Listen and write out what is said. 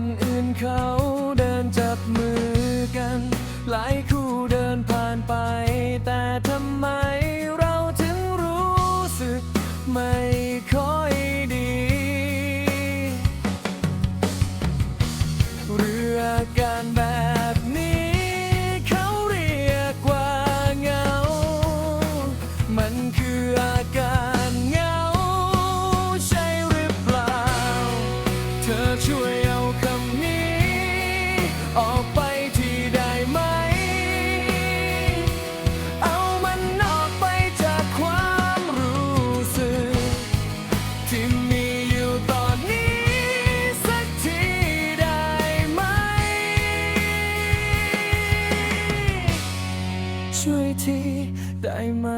in income. ออกไปที่ได้ไหม เอามันออกไปจากความรู้สึก ที่มีอยู่ตอนนี้สักทีได้ไหม ช่วยทีได้ไหม